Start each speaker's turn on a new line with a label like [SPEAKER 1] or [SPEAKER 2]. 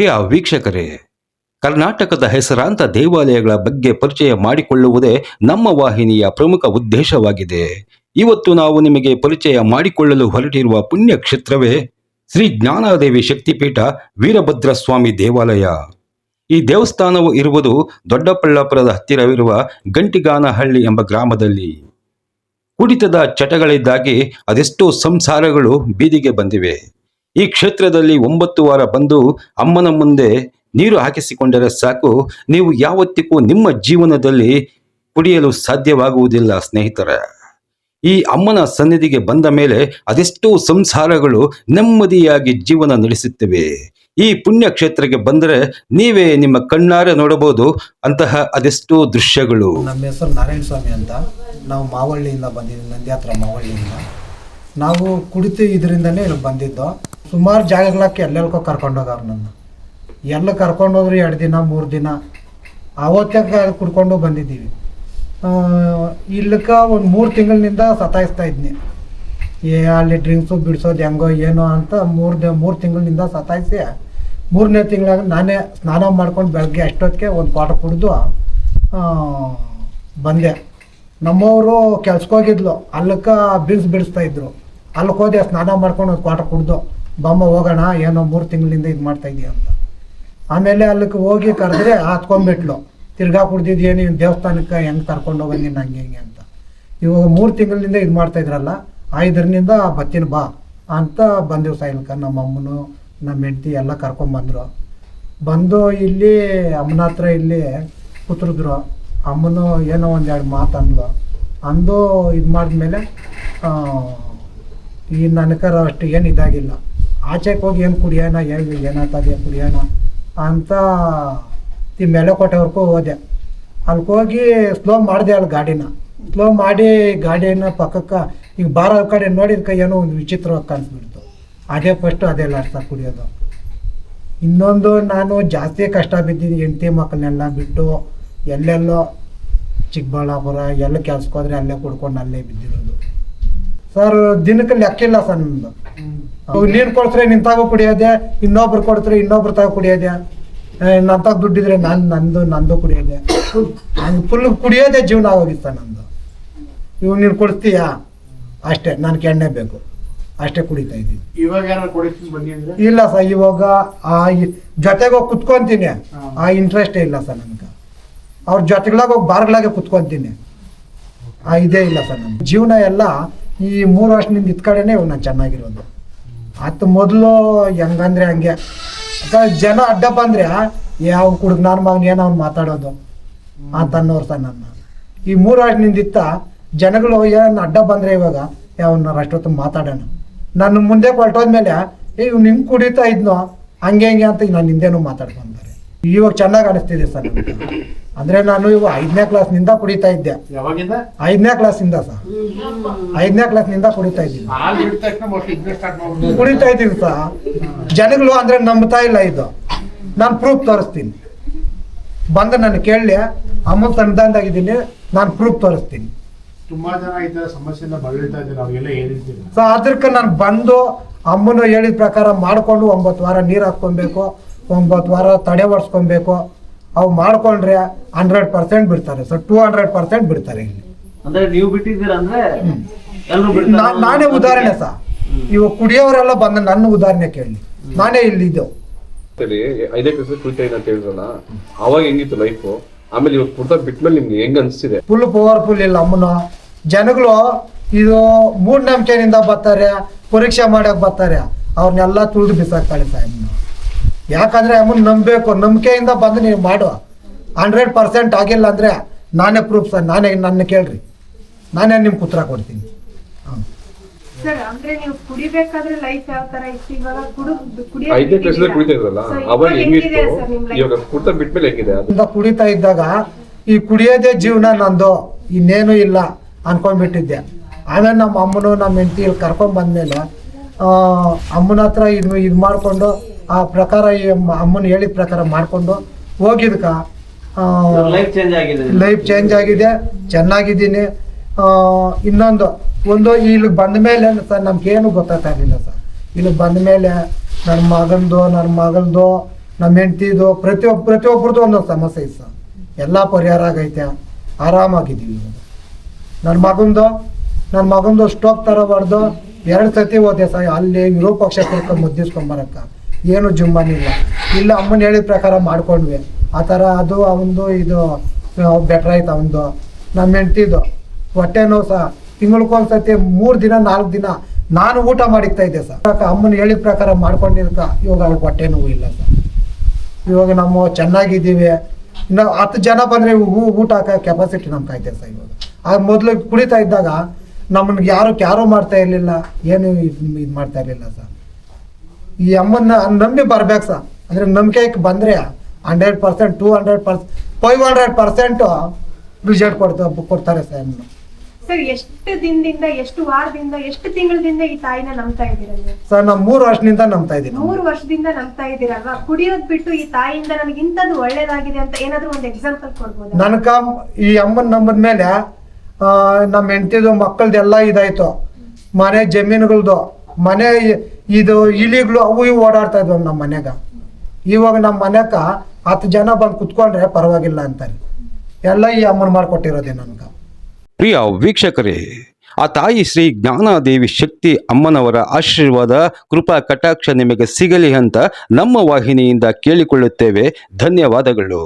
[SPEAKER 1] ಪ್ರಿಯ ವೀಕ್ಷಕರೇ, ಕರ್ನಾಟಕದ ಹೆಸರಾಂತ ದೇವಾಲಯಗಳ ಬಗ್ಗೆ ಪರಿಚಯ ಮಾಡಿಕೊಳ್ಳುವುದೇ ನಮ್ಮ ವಾಹಿನಿಯ ಪ್ರಮುಖ ಉದ್ದೇಶವಾಗಿದೆ. ಇವತ್ತು ನಾವು ನಿಮಗೆ ಪರಿಚಯ ಮಾಡಿಕೊಳ್ಳಲು ಹೊರಟಿರುವ ಪುಣ್ಯ ಕ್ಷೇತ್ರವೇ ಶ್ರೀ ಜ್ಞಾನಾದೇವಿ ಶಕ್ತಿಪೀಠ ವೀರಭದ್ರ ಸ್ವಾಮಿ ದೇವಾಲಯ. ಈ ದೇವಸ್ಥಾನವು ಇರುವುದು ದೊಡ್ಡಬಳ್ಳಾಪುರದ ಹತ್ತಿರವಿರುವ ಗಂಟಿಗಾನಹಳ್ಳಿ ಎಂಬ ಗ್ರಾಮದಲ್ಲಿ. ಕುಡಿತದ ಚಟಗಳಿದ್ದಾಗಿ ಅದೆಷ್ಟೋ ಸಂಸಾರಗಳು ಬೀದಿಗೆ ಬಂದಿವೆ. ಈ ಕ್ಷೇತ್ರದಲ್ಲಿ ಒಂಬತ್ತು ವಾರ ಬಂದು ಅಮ್ಮನ ಮುಂದೆ ನೀರು ಹಾಕಿಸಿಕೊಂಡರೆ ಸಾಕು. ನೀವು ಯಾವತ್ತಿಗೂ ನಿಮ್ಮ ಜೀವನದಲ್ಲಿ ಕುಡಿಯಲು ಸಾಧ್ಯವಾಗುವುದಿಲ್ಲ, ಸ್ನೇಹಿತರ. ಈ ಅಮ್ಮನ ಸನ್ನಿಧಿಗೆ ಬಂದ ಮೇಲೆ ಅದೆಷ್ಟೋ ಸಂಸಾರಗಳು ನೆಮ್ಮದಿಯಾಗಿ ಜೀವನ ನಡೆಸುತ್ತಿವೆ. ಈ ಪುಣ್ಯ ಕ್ಷೇತ್ರಕ್ಕೆ ಬಂದರೆ ನೀವೇ ನಿಮ್ಮ ಕಣ್ಣಾರೆ ನೋಡಬಹುದು. ಅಂತಹ ಅದೆಷ್ಟೋ ದೃಶ್ಯಗಳು.
[SPEAKER 2] ನಮ್ಮ ಹೆಸರು ನಾರಾಯಣ ಸ್ವಾಮಿ ಅಂತ. ನಾವು ಮಾವಳ್ಳಿಯಿಂದ ಬಂದಿದ್ದೀವಿ ನಂದಿ ಹತ್ರ ಮಾವಳ್ಳಿಯಿಂದ. ನಾವು ಕುಡಿತು ಇದರಿಂದನೇ ಇಲ್ಲಿ ಬಂದಿದ್ದು. ಸುಮಾರು ಜಾಗಗಳಕ್ಕೆ ಎಲ್ಲೆಲ್ಕೋ ಕರ್ಕೊಂಡೋಗವ್ರು ನನ್ನ ಎಲ್ಲ ಕರ್ಕೊಂಡೋದ್ರು ಎರಡು ದಿನ, ಮೂರು ದಿನ, ಅವತ್ತೇ ಕುಡ್ಕೊಂಡು ಬಂದಿದ್ದೀವಿ. ಇಲ್ಲಕ್ಕೆ ಒಂದು ಮೂರು ತಿಂಗಳಿನಿಂದ ಸತಾಯಿಸ್ತಾ ಇದ್ನಿ. ಏ, ಅಲ್ಲಿ ಡ್ರಿಂಕ್ಸು, ಬಿಡಿಸೋದು ಹೆಂಗೋ ಏನೋ ಅಂತ ಮೂರು ದ, ಮೂರು ತಿಂಗಳಿನಿಂದ ಸತಾಯಿಸಿ, ಮೂರನೇ ತಿಂಗಳಾಗ ನಾನೇ ಸ್ನಾನ ಮಾಡ್ಕೊಂಡು ಬೆಳಗ್ಗೆ ಅಷ್ಟೊತ್ತಿಗೆ ಒಂದು ಕ್ವಾಟರ್ ಕುಡಿದು ಬಂದೆ. ನಮ್ಮವರು ಕೆಲ್ಸಕ್ಕೆ ಹೋಗಿದ್ಲು ಅಲ್ಲಕ್ಕೆ ಬಿಡಿಸ್ತಾ ಇದ್ರು. ಅಲ್ಲಿಗೆ ಹೋದೆ ಸ್ನಾನ ಮಾಡ್ಕೊಂಡು ಒಂದು ಕ್ವಾಟರ್ ಕುಡ್ದು. ಬಮ್ಮ ಹೋಗೋಣ, ಏನೋ ಮೂರು ತಿಂಗಳಿಂದ ಇದು ಮಾಡ್ತಾ ಇದೀಯ ಅಂತ. ಆಮೇಲೆ ಅಲ್ಲಿಗೆ ಹೋಗಿ ಕರೆದ್ರೆ ಹತ್ಕೊಂಡ್ಬಿಟ್ಲು ತಿರ್ಗಾ ಕುಡ್ದಿದ್ದು ಏನು ದೇವಸ್ಥಾನಕ್ಕೆ ಹೆಂಗೆ ಕರ್ಕೊಂಡು ಹೋಗೋದು ನೀನು ಹಂಗೆ ಹಿಂಗೆ ಅಂತ. ಇವಾಗ ಮೂರು ತಿಂಗಳಿಂದ ಇದು ಮಾಡ್ತಾ ಇದ್ರಲ್ಲ, ಐದರಿಂದ ಬತ್ತಿನ ಬಾ ಅಂತ ಬಂದೆವು ಸಾಯಲ್ಕ. ನಮ್ಮ ಅಮ್ಮನು, ನಮ್ಮ ಹೆಂಡತಿ ಎಲ್ಲ ಕರ್ಕೊಂಬಂದ್ರು ಬಂದು ಇಲ್ಲಿ ಅಮ್ಮನ ಹತ್ರ ಇಲ್ಲಿ ಕೂತ್ರಿದ್ರು. ಅಮ್ಮನು ಏನೋ ಒಂದೆರಡು ಮಾತು ಅಂದ್ಲು. ಅಂದು ಇದು ಮಾಡಿದ್ಮೇಲೆ ಈ ನನಕರ ಅಷ್ಟು ಏನು ಇದಾಗಿಲ್ಲ. ಆಚೆಗೆ ಹೋಗಿ ಏನು ಕುಡಿಯೋಣ ಹೇಳಿ ಏನಾಗ್ತದೆ ಕುಡಿಯೋಣ ಅಂತ ಈ ಮೆಲೆಕೋಟೆವರೆಗೂ ಹೋದೆ. ಅಲ್ಲಿ ಹೋಗಿ ಸ್ಲೋ ಮಾಡಿದೆ ಅಲ್ಲಿ ಗಾಡಿನ. ಸ್ಲೋ ಮಾಡಿ ಗಾಡಿನ ಪಕ್ಕಕ್ಕೆ ಈಗ ಬಾರ ಕಡೆ ಕೈ ಏನೋ ಒಂದು ವಿಚಿತ್ರವಾಗಿ ಕಾಣಿಸ್ಬಿಡ್ತು. ಅದೇ ಫಸ್ಟು ಅದೇ ಲಾಸ್ಟ್ ಕುಡಿಯೋದು. ಇನ್ನೊಂದು ನಾನು ಜಾಸ್ತಿ ಕಷ್ಟ ಬಿದ್ದೀನಿ ಹೆಂಡತಿ ಮಕ್ಕಳನ್ನೆಲ್ಲ ಬಿಟ್ಟು ಎಲ್ಲೆಲ್ಲೋ ಚಿಕ್ಕಬಳ್ಳಾಪುರ ಎಲ್ಲ ಕೆಲ್ಸಕ್ಕೆ ಹೋದ್ರೆ ಅಲ್ಲೇ ಕುಡ್ಕೊಂಡು ಅಲ್ಲೇ ಬಿದ್ದಿರೋದು. ಸರ್ ದಿನಕ್ಕೆ ಲೆಕ್ಕಿಲ್ಲ ಸರ್ ನಿಮ್ದು. ಅವು ನೀರು ನಿನ್ ನಿಂತಾಗ ಕುಡಿಯೋದೆ ಇನ್ನೊಬ್ರು ಕೊಡ್ತ್ರೆ ಇನ್ನೊಬ್ರು ತಾಗ ಕುಡಿಯೋದೆ. ತಾಗ ದುಡ್ಡಿದ್ರೆ ನಾನು ನಂದು ನಂದು ಕುಡಿಯೋದೆ. ನಂಗೆ ಫುಲ್ ಕುಡಿಯೋದೆ ಜೀವನ ಆಗೋಗಿತ್ತ ಸರ್ ನಂದು ಇವು ನೀನು ಕೊಡ್ತೀಯಾ ಅಷ್ಟೇ ನನಗೆ ಎಣ್ಣೆ ಬೇಕು. ಅಷ್ಟೇ ಕುಡಿತಾ ಇದ್ದೀನಿ.
[SPEAKER 3] ಇವಾಗ
[SPEAKER 2] ಇಲ್ಲ ಸರ್ ಇವಾಗ ಆ ಜೊತೆಗೆ ಹೋಗಿ ಕುತ್ಕೊಂತೀನಿ. ಆ ಇಂಟ್ರೆಸ್ಟೇ ಇಲ್ಲ ಸರ್ ನನಗೆ. ಅವ್ರ ಜೊತೆಗಳಾಗ ಹೋಗಿ ಬಾರ್ಗಳಾಗೆ ಕುತ್ಕೊಂತೀನಿ. ಆ ಇದೇ ಇಲ್ಲ ಸರ್ ನನ್ನ ಜೀವನ ಎಲ್ಲ ಈ ಮೂರು ವರ್ಷದಿಂದ ಇದ್ ಕಡೆನೇ ನಾನು ಚೆನ್ನಾಗಿರೋದು. ಅತ್ತು ಮೊದಲು ಹೆಂಗಂದ್ರೆ ಹಂಗೆ. ಜನ ಅಡ್ಡ ಬಂದ್ರೆ ಯಾವ ಕುಡುಗ ನಾನು ಮಗನ ಏನೋ ಅವ್ನು ಮಾತಾಡೋದು? ಅಂತ ಅನ್ನೋರು ಸರ್ ನನ್ನ. ಈ ಮೂರು ವರ್ಷದಿಂದ ಇತ್ತ ಜನಗಳು ಏನು ಅಡ್ಡ ಬಂದ್ರೆ ಇವಾಗ ಯಾವನ್ನ ಅಷ್ಟೊತ್ತು ಮಾತಾಡೋಣ. ನನ್ನ ಮುಂದೆ ಹೊರಟೋದ್ಮೇಲೆ, ಏ, ಇವ್ನು ಹಿಂಗೆ ಕುಡಿತಾ ಇದ್ನೋ, ಹಂಗೆ ಹಂಗೆ ಅಂತ ನಾನು ಹಿಂದೆನೂ ಮಾತಾಡ್ಕೊಂತಾರೆ ಇವಾಗ ಚೆನ್ನಾಗಿ ಅನಿಸ್ತಿದೆ ಸರ್. ಅಂದ್ರೆ ನಾನು ಇವು ಐದನೇ ಕ್ಲಾಸ್ನಿಂದ ಕುಡಿತಾ ಇದ್ದೆ.
[SPEAKER 3] ಯಾವಾಗಿಂದ?
[SPEAKER 2] ಐದನೇ ಕ್ಲಾಸಿಂದ ಸರ್ ಐದನೇ ಕ್ಲಾಸ್ನಿಂದ ಕುಡಿತಾ ಇದ್ದೀನಿ. ಕುಡಿತಾ ಇದ್ದೀನಿ ಸರ್ ಜನಗಳು ಅಂದ್ರೆ ನಂಬ್ತಾ ಇಲ್ಲ ಇದು. ನಾನು ಪ್ರೂಫ್ ತೋರಿಸ್ತೀನಿ. ಬಂದು ನಾನು ಕೇಳಲಿ ಅಮ್ಮ ಸಣ್ಣದಾಗಿದ್ದೀನಿ ನಾನು ಪ್ರೂಫ್ ತೋರಿಸ್ತೀನಿ.
[SPEAKER 3] ತುಂಬಾ ಜನ ಈ ತರ ಸಮಸ್ಯೆಯಿಂದ ಬಳಲ್ತಾ ಇದ್ದಾರೆ ಅವ್ರಿಗೆಲ್ಲ ಏನ್ ಹೇಳ್ತೀರಾ
[SPEAKER 2] ಸೊ ಅದಕ್ಕೆ ನಾನು ಬಂದು ಅಮ್ಮನ ಹೇಳಿದ ಪ್ರಕಾರ ಮಾಡಿಕೊಂಡು ಒಂಬತ್ತು ವಾರ ನೀರು ಹಾಕ್ಕೊಬೇಕು ಒಂಬತ್ತು ವಾರ ತಡೆ ಒಡ್ಸ್ಕೊಬೇಕು ಅವು ಮಾಡ್ಕೊಂಡ್ರೆ ಹಂಡ್ರೆಡ್ ಪರ್ಸೆಂಟ್ ಬಿಡ್ತಾರೆ. ಸರ್ ಟೂ ಹಂಡ್ರೆಡ್ ಪರ್ಸೆಂಟ್ ಬಿಡ್ತಾರೆ ಇಲ್ಲಿ.
[SPEAKER 4] ಅಂದ್ರೆ ನೀವು ಬಿಟ್ಟಿದ್ದೀರ ಅಂದ್ರೆ ಎಲ್ರು
[SPEAKER 2] ನಾ- ನಾನೇ ಉದಾಹರಣೆ ಸರ್. ಇವು ಕುಡಿಯೋರೆಲ್ಲ ಬಂದ ನನ್ನ ಉದಾಹರಣೆ ಕೇಳಿ. ನಾನೇ ಇಲ್ಲಿದ್ದೆವು
[SPEAKER 5] ಅಂತೇಳಿ ಐದೇ ಕ್ಲಾಸ್ ಕುಡಿತಾ ಅಂತ ಹೇಳಿದ್ರಲ್ಲ ಅವಾಗ ಹೆಂಗಿತ್ತು ಲೈಫ್ ಆಮೇಲೆ ಇವಾಗ ಕುಡ್ತಾ ಬಿಟ್ಮೇಲೆ ನಿಮ್ಗೆ ಹೆಂಗ್ ಅನ್ಸ್ತಿದೆ?
[SPEAKER 2] ಫುಲ್ ಪವರ್ಫುಲ್ ಇಲ್ಲ ಅಮ್ಮನ. ಜನಗಳು ಇದು ಮೂಢನಂಬಿಕೆಯಿಂದ ಬರ್ತಾರೆ ಪರೀಕ್ಷೆ ಮಾಡಕ್ ಬರ್ತಾರೆ. ಅವ್ರನ್ನೆಲ್ಲ ತುಳಿದು ಬಿಸಾಕ್ತಾಳೆ ಅಮ್ಮನ ಯಾಕಂದ್ರೆ ಅಮ್ಮನ್ ನಂಬಬೇಕು ನಂಬಿಕೆಯಿಂದ ಬಂದು ನೀವು ಮಾಡು ಹಂಡ್ರೆಡ್ ಪರ್ಸೆಂಟ್ ಆಗಿಲ್ಲ ಅಂದ್ರೆ ನಾನೇ ಪ್ರೂಫ್ ಸರ್ ನಾನೇ ನನ್ನ ಕೇಳ್ರಿ. ನಾನೇ ನಿಮ್ಗೆ ಉತ್ತರ ಕೊಡ್ತೀನಿ. ಹಾಂ.
[SPEAKER 6] ಸರ್ ಅಂದ್ರೆ ನೀವು ಕುಡಿಬೇಕಾದ್ರೆ ಲೈಫ್ ಯಾವ ತರ ಇತ್ತು? ಇವಾಗ ಕುಡು
[SPEAKER 5] ಐದನೇ ಕ್ಲಾಸ್ ಕುಡಿತಾ ಇದ್ರಲ್ಲ ಅವಾಗ ಹೆಂಗಿತ್ತು? ಇವಾಗ ಕುಡ್ತಾ ಬಿಟ್ಮೇಲೆ ಹೆಂಗಿದೆ? ಅದು
[SPEAKER 2] ಇಂದ ಕುಡಿತಾ ಇದ್ದಾಗ ಈ ಕುಡಿಯೋದೇ ಜೀವನ ನಂದು ಇನ್ನೇನು ಇಲ್ಲ ಅನ್ಕೊಂಡ್ಬಿಟ್ಟಿದ್ದೆ. ಆಮೇಲೆ ನಮ್ಮ ಅಮ್ಮನು ನಮ್ಮ ಹೆಂಡತಿ ಇಲ್ಲಿ ಕರ್ಕೊಂಡ್ ಬಂದ್ಮೇಲೆ ಅಮ್ಮನ ಹತ್ರ ಇದು ಇದು ಮಾಡಿಕೊಂಡು ಆ ಪ್ರಕಾರ ಈ ಅಮ್ಮ- ಅಮ್ಮನ ಹೇಳಿದ ಪ್ರಕಾರ ಮಾಡಿಕೊಂಡು ಹೋಗಿದ್ಕ
[SPEAKER 4] ಲೈಫ್ ಚೇಂಜ್ ಆಗಿದೆ.
[SPEAKER 2] ಲೈಫ್ ಚೇಂಜ್ ಆಗಿದೆ ಚೆನ್ನಾಗಿದ್ದೀನಿ. ಆ, ಇನ್ನೊಂದು ಒಂದು ಇಲ್ಲಿ ಬಂದ ಮೇಲೆ ಸರ್ ನಮ್ಗೇನು ಗೊತ್ತಾಗ್ತಾ ಇರಲಿಲ್ಲ ಸರ್. ಇಲ್ಲಿ ಬಂದ ಮೇಲೆ ನನ್ನ ಮಗನದು ನನ್ನ ಮಗಳದು ನಮ್ಮ ಹೆಂಡ್ತಿದು ಪ್ರತಿಯೊಬ್ಬ ಪ್ರತಿಯೊಬ್ಬರದ್ದು ಒಂದೊಂದು ಸಮಸ್ಯೆ ಇದೆ ಸರ್. ಎಲ್ಲ ಪರಿಹಾರ ಆಗೈತೆ. ಆರಾಮಾಗಿದ್ದೀವಿ ಇವಾಗ. ನನ್ನ ಮಗಂದು ನನ್ನ ಮಗಂದು ಸ್ಟೋಕ್ ತರಬಾರ್ದು. ಎರಡು ಸತಿ ಹೋದೆ ಸರ್. ಅಲ್ಲಿ ವಿರೂಪಕ್ಷ ಕರ್ಕೊಂಡು ಮುದ್ದಿಸ್ಕೊಂಬರಕ್ಕ ಏನು ಜುಮ್ಮನಿಲ್ಲ. ಇಲ್ಲ, ಅಮ್ಮನ ಹೇಳಿದ ಪ್ರಕಾರ ಮಾಡ್ಕೊಂಡ್ವಿ. ಆ ಥರ ಅದು ಅವನದು ಇದು ಬೆಟ್ರ್ ಆಯ್ತು ಅವನದು ನಮ್ಮ ಹೆಂಡ್ತಿದು, ಹೊಟ್ಟೆ ನೋವು ಸಹ. ತಿಂಗಳಿಗೊಂದ್ಸತಿ ಮೂರು ದಿನ, ನಾಲ್ಕು ದಿನ ನಾನು ಊಟ ಮಾಡಿಕ್ತಾ ಇದ್ದೆ ಸರ್. ಅಮ್ಮನ ಹೇಳಿದ ಪ್ರಕಾರ ಮಾಡ್ಕೊಂಡಿರ್ತ ಇವಾಗ ಅವ್ಳಿಗೆ ಹೊಟ್ಟೆ ನೋವು ಇಲ್ಲ ಸರ್. ಇವಾಗ ನಾವು ಚೆನ್ನಾಗಿದ್ದೀವಿ. ಇನ್ನು ಹತ್ತು ಜನ ಬಂದರೆ ಊಟ ಹಾಕೋ ಕೆಪಾಸಿಟಿ ನಮ್ಗೆ ಐತೆ ಸರ್ ಇವಾಗ. ಆಗ ಮೊದಲು ಕುಡಿತಾ ಇದ್ದಾಗ ನಮ್ಮನ್ಗೆ ಯಾರು ಕ್ಯಾರೋ ಮಾಡ್ತಾ ಇರಲಿಲ್ಲ. ಏನು ಇದು ಮಾಡ್ತಾ ಇರಲಿಲ್ಲ ಸರ್. ಈ ಅಮ್ಮನ್ನ ನಂಬಿ ಬರ್ಬೇಕು ಸರ್ ಅಂದರೆ ನಂಬಿಕೆ ಬಂದರೆ hundred percent two hundred percent five hundred percent result ಕೊಡ್ತಾ ಕೊಡ್ತಾರೆ ಸರ್
[SPEAKER 6] ಸರ್ ಎಷ್ಟು ದಿನದಿಂದ ಎಷ್ಟು ವಾರದಿಂದ ಎಷ್ಟು ತಿಂಗಳಿಂದ ಈ ತಾಯಿನ ನಂಬ್ತಾ ಇದ್ದೀರಾ
[SPEAKER 2] ಸರ್ ನಾವು ಮೂರು ವರ್ಷದಿಂದ ನಂಬ್ತಾ ಇದ್ದೀನಿ.
[SPEAKER 6] ಮೂರು ವರ್ಷದಿಂದ ನಂಬ್ತಾ ಇದ್ದೀರಲ್ವಾ ಕುಡಿಯೋದ್ ಬಿಟ್ಟು ಈ ತಾಯಿಯಿಂದ ನನಗೆ ಇಂಥದ್ದು ಒಳ್ಳೇದಾಗಿದೆ ಅಂತ ಏನಾದ್ರೂ ಒಂದು ಎಕ್ಸಾಂಪಲ್ ಕೊಡ್ಬೋದು?
[SPEAKER 2] ನನ್ಕ ಈ ಅಮ್ಮನ ನಂಬದ ಮೇಲೆ ನಮ್ಮ ಹೆಂಡತಿದು ಮಕ್ಕಳದೆಲ್ಲ ಇದಾಯ್ತು. ಮನೆ ಜಮೀನುಗಳ್ದು. ಮನೆ ಇದು ಇಲಿಗಳು ಅವು ಇವು ಓಡಾಡ್ತಾ ಇದ್ವು ನಮ್ಮ ಮನೆಗ. ಇವಾಗ ನಮ್ಮ ಮನೆಗ ಹತ್ತು ಜನ ಬಂದು ಕುತ್ಕೊಂಡ್ರೆ ಪರವಾಗಿಲ್ಲ ಅಂತಾರೆ. ಎಲ್ಲ ಈ ಅಮ್ಮನ ಮಾಡ್ಕೊಟ್ಟಿರೋದೇ ನನ್ಗೆ.
[SPEAKER 1] ಪ್ರಿಯ ವೀಕ್ಷಕರೇ, ಆ ತಾಯಿ ಶ್ರೀ ಜ್ಞಾನಾದೇವಿ ಶಕ್ತಿ ಅಮ್ಮನವರ ಆಶೀರ್ವಾದ, ಕೃಪಾ, ಕಟಾಕ್ಷ ನಿಮಗೆ ಸಿಗಲಿ ಅಂತ ನಮ್ಮ ವಾಹಿನಿಯಿಂದ ಕೇಳಿಕೊಳ್ಳುತ್ತೇವೆ. ಧನ್ಯವಾದಗಳು.